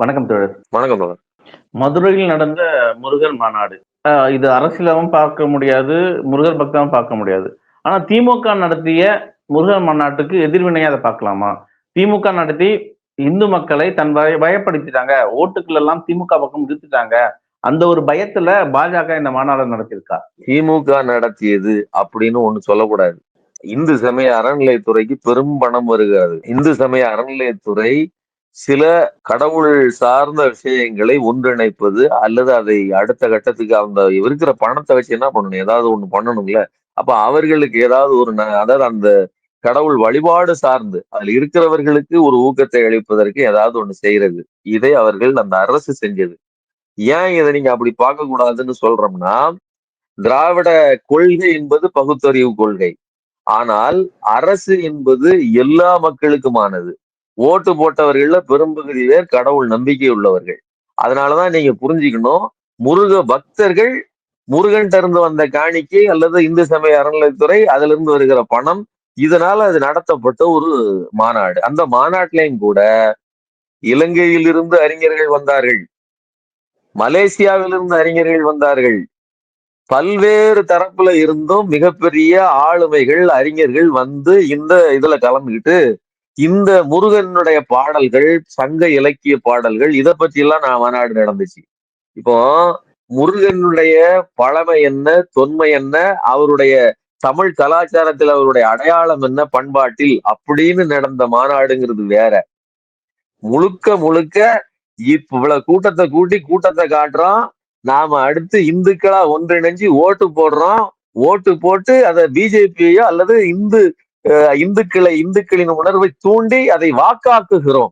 வணக்கம் தோழர். வணக்கம் தோழர். மதுரையில் நடந்த முருகன் மாநாடு. இது அரசியலாவும் பார்க்க முடியாது முருகர் பக்தாவும் பார்க்க முடியாது. ஆனா திமுக நடத்திய முருகன் மாநாட்டுக்கு எதிர்வினையா அதை பார்க்கலாமா? திமுக நடத்தி இந்து மக்களை தன் பய பயப்படுத்திட்டாங்க ஓட்டுக்கள் எல்லாம் திமுக பக்கம் நிறுத்திட்டாங்க அந்த ஒரு பயத்துல பாஜக இந்த மாநாடு நடத்தியிருக்கா? திமுக நடத்தியது அப்படின்னு ஒண்ணு சொல்லக்கூடாது. இந்து சமய அறநிலையத்துறைக்கு பெரும் பணம் வருகிறது. இந்து சமய அறநிலையத்துறை சில கடவுள் சார்ந்த விஷயங்களை ஒன்றிணைப்பது அல்லது அதை அடுத்த கட்டத்துக்கு அந்த இருக்கிற பணத்தை வச்சு என்ன பண்ணணும்? ஏதாவது ஒண்ணு பண்ணணும்ல. அப்ப அவர்களுக்கு ஏதாவது ஒரு ந- அதாவது அந்த கடவுள் வழிபாடு சார்ந்து அதுல இருக்கிறவர்களுக்கு ஒரு ஊக்கத்தை அளிப்பதற்கு ஏதாவது ஒண்ணு செய்யறது இதை அவர்கள் அந்த அரசு செஞ்சது. ஏன் இதை நீங்க அப்படி பார்க்க கூடாதுன்னு சொல்றோம்னா திராவிட கொள்கை என்பது பகுத்தறிவு கொள்கை. ஆனால் அரசு என்பது எல்லா மக்களுக்குமானது. ஓட்டு போட்டவர்கள்ல பெரும்பகுதி பேர் கடவுள் நம்பிக்கை உள்ளவர்கள். அதனாலதான் நீங்க புரிஞ்சுக்கணும் முருக பக்தர்கள் முருகன் இருந்து வந்த காணிக்கை அல்லது இந்து சமய அறநிலைத்துறை அதுல இருந்து வருகிற பணம் இதனால அது நடத்தப்பட்ட ஒரு மாநாடு. அந்த மாநாட்டிலையும் கூட இலங்கையிலிருந்து அறிஞர்கள் வந்தார்கள். மலேசியாவிலிருந்து அறிஞர்கள் வந்தார்கள். பல்வேறு தரப்புல இருந்தும் மிகப்பெரிய ஆளுமைகள் அறிஞர்கள் வந்து இந்த இதுல கலந்துக்கிட்டு இந்த முருகனுடைய பாடல்கள் சங்க இலக்கிய பாடல்கள் இதை பத்தி எல்லாம் நான் மாநாடு நடந்துச்சு. இப்போ முருகனுடைய பழமை என்ன தொன்மை என்ன அவருடைய தமிழ் கலாச்சாரத்தில் அவருடைய அடையாளம் என்ன பண்பாட்டில் அப்படின்னு நடந்த மாநாடுங்கிறது வேற. முழுக்க முழுக்க இப்ப இவ்வளவு கூட்டத்தை கூட்டி கூட்டத்தை காட்டுறோம். நாம அடுத்து இந்துக்களா ஒன்றிணைஞ்சு ஓட்டு போடுறோம். ஓட்டு போட்டு அதை பிஜேபியோ அல்லது இந்து இந்துக்களை இந்துக்களின் உணர்வை தூண்டி அதை வாக்காக்குகிறோம்.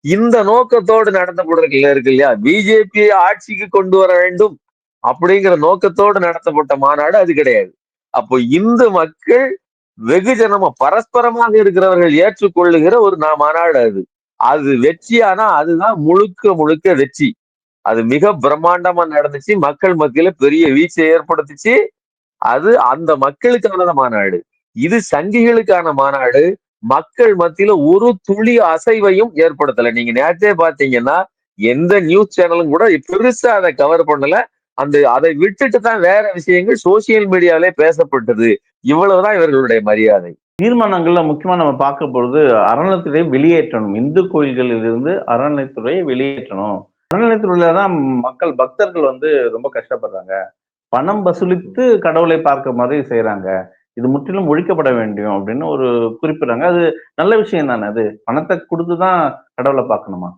இந்த நோக்கத்தோடு நடத்தப்படுறதுல இருக்கு இல்லையா? பிஜேபியை ஆட்சிக்கு கொண்டு வர வேண்டும் அப்படிங்கிற நோக்கத்தோடு நடத்தப்பட்ட மாநாடு அது கிடையாது. அப்போ இந்து மக்கள் வெகுஜனமா பரஸ்பரமாக இருக்கிறவர்கள் ஏற்றுக்கொள்ளுகிற ஒரு நா- மாநாடு அது. அது வெற்றியானா அதுதான் முழுக்க முழுக்க வெற்றி. அது மிக பிரம்மாண்டமா நடந்துச்சு. மக்கள் மத்தியில பெரிய வீச்சை ஏற்படுத்துச்சு. அது அந்த மக்களுக்கான மாநாடு. இது சங்கிகளுக்கான மாநாடு. மக்கள் மத்தியில ஒரு துளி அசைவையும் ஏற்படுத்தல. நீங்க நேற்றே பாத்தீங்கன்னா எந்த நியூஸ் சேனலும் கூட பெருசா அதை கவர் பண்ணல. அந்த அதை விட்டுட்டு தான் வேற விஷயங்கள் சோசியல் மீடியாவிலே பேசப்பட்டது. இவ்வளவுதான் இவர்களுடைய மரியாதை. தீர்மானங்கள்ல முக்கியமா நம்ம பார்க்க பொழுது அறநிலைத்துறையை வெளியேற்றணும். இந்து கோயில்களில் இருந்து அறநிலைத்துறையை வெளியேற்றணும். அறநிலைத்துறையில தான் மக்கள் பக்தர்கள் வந்து ரொம்ப கஷ்டப்படுறாங்க. பணம் வசூலித்து கடவுளை பார்க்க மாதிரி செய்யறாங்க இது முற்றிலும் ஒழிக்கப்பட வேண்டும் அப்படின்னு ஒரு குறிப்பிடுறாங்க. அது நல்ல விஷயம் தானே? அது பணத்தை கொடுத்து தான் கடவுளை பார்க்கணுமா?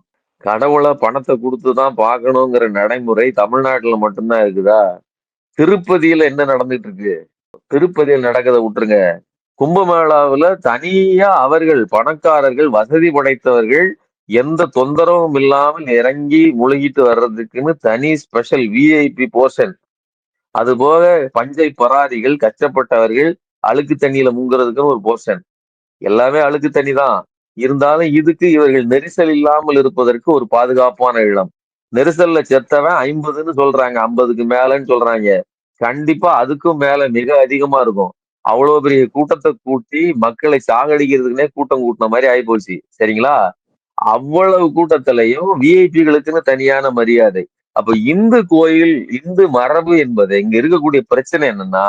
கடவுளை பணத்தை கொடுத்து தான் பார்க்கணுங்கிற நடைமுறை தமிழ்நாட்டுல மட்டும்தான் இருக்குதா? திருப்பதியில என்ன நடந்துட்டு இருக்கு திருப்பதியில் நடக்கதை விட்டுருங்க. கும்பமேளாவில் தனியா அவர்கள் பணக்காரர்கள் வசதி படைத்தவர்கள் எந்த தொந்தரவும் இல்லாமல் இறங்கி முழுகிட்டு வர்றதுக்குன்னு தனி ஸ்பெஷல் விஐபி போர்ஷன். அது போக பஞ்சை பராதிகள் கச்சப்பட்டவர்கள் அழுக்கு தண்ணியில முங்குறதுக்குன்னு ஒரு போர்ஷன் எல்லாமே அழுக்கு தண்ணி தான். இருந்தாலும் இதுக்கு இவர்கள் நெரிசல் இல்லாமல் இருப்பதற்கு ஒரு பாதுகாப்பான இடம். நெரிசல்ல செத்தவன் ஐம்பதுன்னு சொல்றாங்க. ஐம்பதுக்கு மேலன்னு சொல்றாங்க. கண்டிப்பா அதுக்கும் மேல மிக அதிகமா இருக்கும். அவ்வளவு பெரிய கூட்டத்தை கூட்டி மக்களை சாகடிக்கிறதுக்குனே கூட்டம் கூட்டின மாதிரி ஆயிப்போச்சு. சரிங்களா? அவ்வளவு கூட்டத்திலையும் விஐபிகளுக்குன்னு தனியான மரியாதை. அப்ப இந்து கோயில் இந்து மரபு என்பது இங்க இருக்கக்கூடிய பிரச்சனை என்னன்னா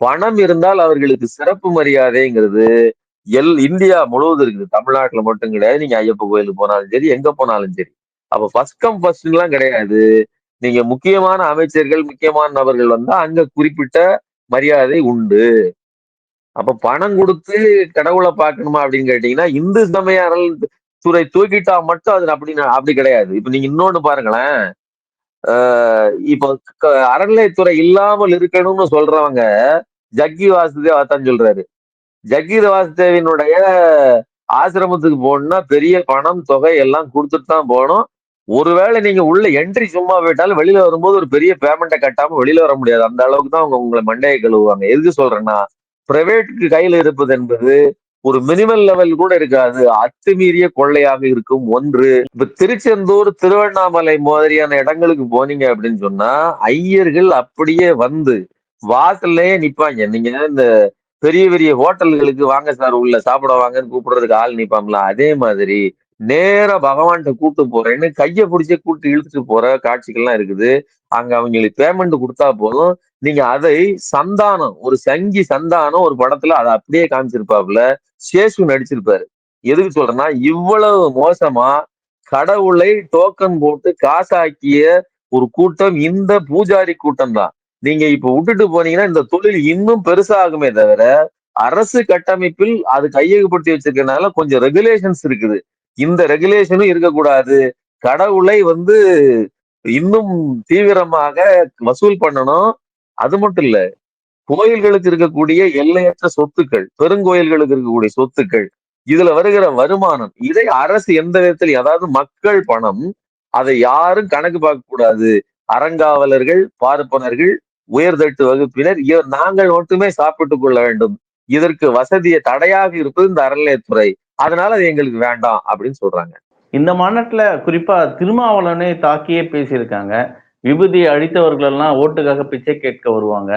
பணம் இருந்தால் அவர்களுக்கு சிறப்பு மரியாதைங்கிறது எல் இந்தியா முழுவதும் இருக்குது. தமிழ்நாட்டுல மட்டும் கிடையாது. நீங்க ஐயப்ப கோயிலுக்கு போனாலும் சரி எங்க போனாலும் சரி. அப்ப ஃபர்ஸ்ட் கம் ஃபர்ஸ்ட்லாம் கிடையாது. நீங்க முக்கியமான அமைச்சர்கள் முக்கியமான நபர்கள் வந்தா அங்க குறிப்பிட்ட மரியாதை உண்டு. அப்ப பணம் கொடுத்து கடவுளை பார்க்கணுமா அப்படின்னு கேட்டீங்கன்னா இந்து சமய துறை தூக்கிட்டா மட்டும் அது அப்படி அப்படி கிடையாது. இப்ப நீங்க இன்னொன்னு பாருங்களேன். ஆஹ் இப்ப அறநிலைத்துறை இல்லாமல் இருக்கணும்னு சொல்றவங்க ஜக்கி வாசுதேவ் அதான் சொல்றாரு. ஜக்கி வாசுதேவினுடைய ஆசிரமத்துக்கு போகணும்னா பெரிய பணம் தொகை எல்லாம் கொடுத்துட்டு தான் போகணும். ஒருவேளை நீங்க உள்ள என்ட்ரி சும்மா போயிட்டாலும் வெளியில வரும்போது ஒரு பெரிய பேமெண்ட்டை கட்டாம வெளியில வர முடியாது. அந்த அளவுக்கு தான் அவங்க உங்களை மண்டையை கழுவுவாங்க. எதுக்கு சொல்றேன்னா பிரைவேட்டுக்கு கையில இருப்பது என்பது ஒரு மினிமல் லெவல் கூட இருக்காது. அத்துமீறிய கொள்ளையாக இருக்கும் ஒன்று. இப்ப திருச்செந்தூர் திருவண்ணாமலை மாதிரியான இடங்களுக்கு போனீங்க அப்படின்னு சொன்னா ஐயர்கள் அப்படியே வந்து வாசல்லையே நிப்பாங்க. நீங்க இந்த பெரிய பெரிய ஹோட்டல்களுக்கு வாங்க சார் உள்ள சாப்பிட வாங்கன்னு கூப்பிடுறதுக்கு ஆள் நிப்பாங்களா அதே மாதிரி நேரா பகவான்கிட்ட கூட்டு போறேன்னு கையை பிடிச்சே கூட்டு இழுத்துட்டு போற காட்சிகள்லாம் இருக்குது. அங்க அவங்களுக்கு பேமெண்ட் கொடுத்தா போதும். நீங்க அதை சந்தானம் ஒரு சங்கி சந்தானம் ஒரு படத்துல அதை அப்படியே காமிச்சிருப்பாப்புல. சேஷு நடிச்சிருப்பாரு. எதுக்கு சொல்றேன்னா இவ்வளவு மோசமா கடவுளை டோக்கன் போட்டு காசாக்கிய ஒரு கூட்டம் இந்த பூஜாரி கூட்டம் தான் நீங்க இப்ப விட்டுட்டு போனீங்கன்னா இந்த தொழில் இன்னும் பெருசாகுமே தவிர அரசு கட்டமைப்பில் அது கையகப்படுத்தி வச்சிருக்கனால கொஞ்சம் ரெகுலேஷன்ஸ் இருக்குது. இந்த ரெகுலேஷனும் இருக்கக்கூடாது. கடவுளை வந்து இன்னும் தீவிரமாக வசூல் பண்ணணும். அது மட்டும் இல்ல கோயில்களுக்கு இருக்கக்கூடிய எல்லையற்ற சொத்துக்கள் பெருங்கோயில்களுக்கு இருக்கக்கூடிய சொத்துக்கள் இதுல வருகிற வருமானம் இதை அரசு எந்த விதத்தில் அதாவது மக்கள் பணம் அதை யாரும் கணக்கு பார்க்க கூடாது அறங்காவலர்கள் பார்ப்பனர்கள் உயர்தட்டு வகுப்பினர் நாங்கள் மட்டுமே சாப்பிட்டுக் கொள்ள வேண்டும். இதற்கு வசதியை தடையாக இருப்பது இந்த அறநிலையத்துறை. அதனால அது எங்களுக்கு வேண்டாம் அப்படின்னு சொல்றாங்க. இந்த மாநாட்டுல குறிப்பா திருமாவளவனை தாக்கியே பேசியிருக்காங்க. விபூதி அழித்தவர்கள் எல்லாம் ஓட்டுக்காக பிச்சை கேட்க வருவாங்க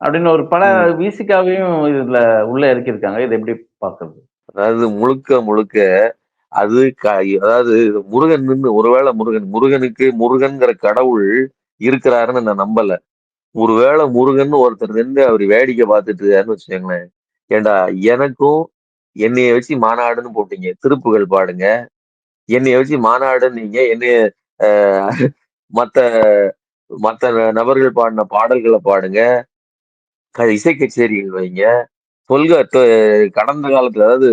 அப்படின்னு ஒரு பல விசிகாவையும் இதுல உள்ள இறக்கியிருக்காங்க. இதை எப்படி பாக்குறது அதாவது முழுக்க முழுக்க அது அதாவது முருகன் ஒருவேளை முருகன் முருகனுக்கு முருகன்கிற கடவுள் இருக்கிறாருன்னு நான் நம்பல. ஒருவேளை முருகன் ஒருத்தர் நின்று அவர் வேடிக்கை பார்த்துட்டு இருக்காருன்னு வச்சுக்கோங்களேன். ஏண்டா எனக்கும் என்னைய வச்சு மாநாடுன்னு போட்டீங்க. திருப்புகள் பாடுங்க. என்னைய வச்சு மாநாடுன்னு நீங்க என்னைய ஆஹ், மத்த மத்த நபர்கள் பாடின பாடல்களை பாடுங்க. க- இசை கச்சேரிகள் வைங்க. சொல்க கடந்த காலத்துல அதாவது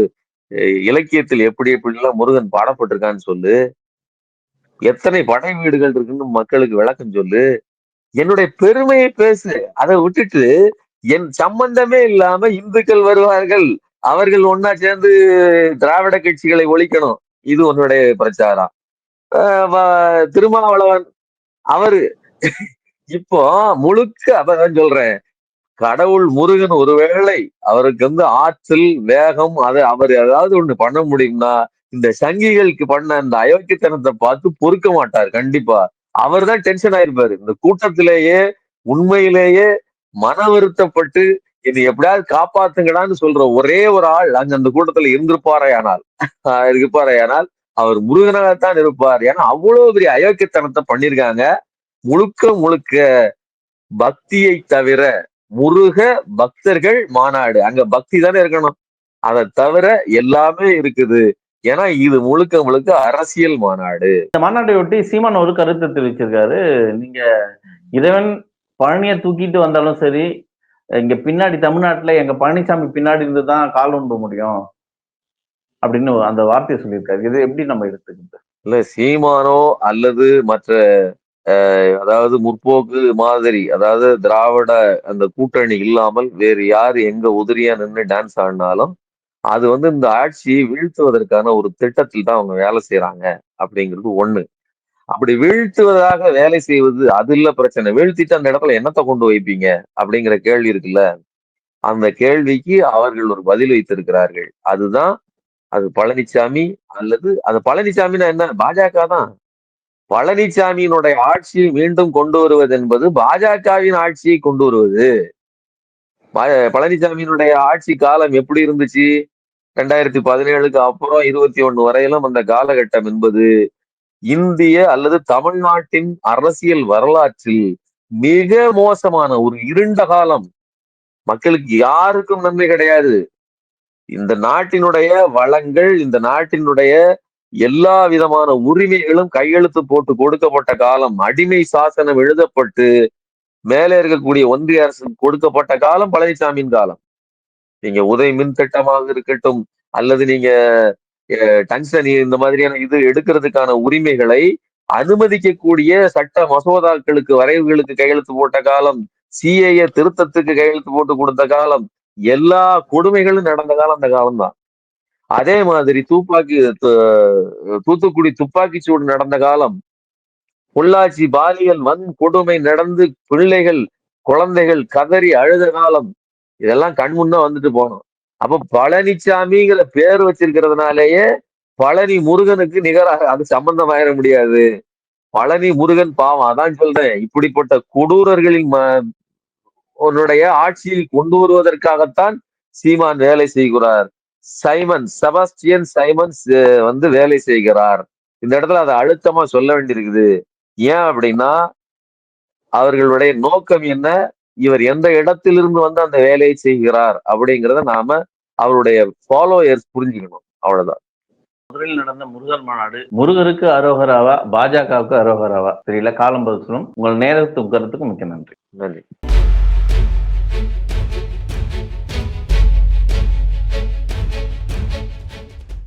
இலக்கியத்தில் எப்படி எப்படிலாம் முருகன் பாடப்பட்டிருக்கான்னு சொல்லு. எத்தனை படை வீடுகள் இருக்குன்னு மக்களுக்கு விளக்கம் சொல்லு. என்னுடைய பெருமையை பேசு. அதை விட்டுட்டு என் சம்பந்தமே இல்லாம இந்துக்கள் வருவார்கள். அவர்கள் ஒன்னா சேர்ந்து திராவிட கட்சிகளை ஒழிக்கணும். இது உன்னுடைய பிரச்சாரம். திருமாவளவன் அவரு. இப்போ முழுக்க அப்பதான் சொல்றேன். கடவுள் முருகன் ஒருவேளை அவருக்கு வந்து ஆற்றல் வேகம் அதை அவர் ஏதாவது ஒண்ணு பண்ண முடியும்னா இந்த சங்கிகளுக்கு பண்ண அந்த அயோக்கியத்தனத்தை பார்த்து பொறுக்க மாட்டார். கண்டிப்பா. அவர் தான் டென்ஷன் ஆயிருப்பாரு. இந்த கூட்டத்திலேயே உண்மையிலேயே மன வருத்தப்பட்டு இது எப்படியாவது காப்பாத்துங்கடான்னு சொல்ற ஒரே ஒரு ஆள் அங்க அந்த கூட்டத்துல இருந்திருப்பாரையானால் இருப்பாரையானால் அவர் முருகனாகத்தான் இருப்பார். ஏன்னா அவ்வளவு பெரிய அயோக்கியத்தனத்தை பண்ணிருக்காங்க. முழுக்க முழுக்க பக்தியை தவிர முருக பக்தர்கள் மாநாடு. அங்க பக்தி தானே இருக்கணும். அதை தவிர எல்லாமே இருக்குது. ஏன்னா இது முழுக்க முழுக்க அரசியல் மாநாடு. இந்த மாநாட்டை ஒட்டி சீமான் ஒரு கருத்தை தெரிவிச்சிருக்காரு. நீங்க இறைவன் பழனியை தூக்கிட்டு வந்தாலும் சரி இங்க பின்னாடி தமிழ்நாட்டுல எங்க பழனிசாமி பின்னாடி இருந்து தான் கால் ஒன்ற முடியும் அப்படின்னு அந்த வார்த்தையை சொல்லியிருக்காரு. இது எப்படி நம்ம எடுத்துக்கிறது இல்ல சீமானோ அல்லது மற்ற அதாவது முற்போக்கு மாதிரி அதாவது திராவிட அந்த கூட்டணி இல்லாமல் வேறு யார் எங்க உதிரியா நின்று டான்ஸ் ஆடினாலும் அது வந்து இந்த ஆட்சியை வீழ்த்துவதற்கான ஒரு திட்டத்தில் தான் அவங்க வேலை செய்யறாங்க அப்படிங்கிறது ஒண்ணு. அப்படி வீழ்த்துவதாக வேலை செய்வது அது இல்ல பிரச்சனை. வீழ்த்திட்டு அந்த இடத்துல என்னத்தை கொண்டு வைப்பீங்க அப்படிங்கிற கேள்வி இருக்குல்ல? அந்த கேள்விக்கு அவர்கள் ஒரு பதில் வைத்திருக்கிறார்கள். அதுதான் அது பழனிசாமி அல்லது அது பழனிசாமினா என்ன? பாஜக தான். பழனிசாமியினுடைய ஆட்சியை மீண்டும் கொண்டு வருவது என்பது பாஜகவின் ஆட்சியை கொண்டு வருவது. பழனிசாமியினுடைய ஆட்சி காலம் எப்படி இருந்துச்சு? ரெண்டாயிரத்தி பதினேழுக்கு அப்புறம் இருபத்தி ஒண்ணு வரையிலும் அந்த காலகட்டம் என்பது இந்திய அல்லது தமிழ்நாட்டின் அரசியல் வரலாற்றில் மிக மோசமான ஒரு இருண்ட காலம். மக்களுக்கு யாருக்கும் நன்மை கிடையாது. இந்த நாட்டினுடைய வளங்கள் இந்த நாட்டினுடைய எல்லா விதமான உரிமைகளும் கையெழுத்து போட்டு கொடுக்கப்பட்ட காலம். அடிமை சாசனம் எழுதப்பட்டு மேலே இருக்கக்கூடிய ஒன்றிய அரசு கொடுக்கப்பட்ட காலம் பழனிசாமியின் காலம். நீங்க உதய் மின் திட்டமாக இருக்கட்டும் அல்லது நீங்க டங்ஸ்டன் இந்த மாதிரியான இது எடுக்கிறதுக்கான உரிமைகளை அனுமதிக்கக்கூடிய சட்ட மசோதாக்களுக்கு வரைவுகளுக்கு கையெழுத்து போட்ட காலம் சிஏஏ திருத்தத்துக்கு கையெழுத்து போட்டு கொடுத்த காலம் எல்லா கொடுமைகளும் நடந்த காலம் அந்த காலம்தான். அதே மாதிரி துப்பாக்கி தூத்துக்குடி துப்பாக்கி சூடு நடந்த காலம் பொள்ளாச்சி பாலியல் வன் கொடுமை நடந்து பிள்ளைகள் குழந்தைகள் கதறி அழுத காலம் இதெல்லாம் கண் முன்ன வந்துட்டு போகணும். அப்ப பழனிசாமிங்கிற பேர் வச்சிருக்கிறதுனாலேயே பழனி முருகனுக்கு நிகராக அது சம்பந்தமாயிட முடியாது. பழனி முருகன் பாவம் அதான் சொல்றேன். இப்படிப்பட்ட கொடூரர்களின் ம- உன்னுடைய ஆட்சியில் கொண்டு வருவதற்காகத்தான் சீமான் வேலை செய்கிறார். சைமன் செபாஸ்டியன் சைமன்ஸ் வந்து வேலை செய்கிறார். இந்த இடத்துல அதை அழுத்தமா சொல்ல வேண்டியிருக்குது. ஏன் அப்படின்னா அவர்களுடைய நோக்கம் என்ன? இவர் எந்த இடத்திலிருந்து வந்து அந்த வேலையை செய்கிறார் அப்படிங்கிறத நாம அவருடைய ஃபாலோயர்ஸ் புரிஞ்சுக்கணும். அவ்வளவுதான். மதுரையில் நடந்த முருகர் மாநாடு முருகருக்கு அரோகராவா பாஜகவுக்கு அரோகராவா? தெரியல. காலம் பதில் சொல்லும். உங்கள் நேரத்துக்கு கருத்துக்கு மிக்க நன்றி. நன்றி.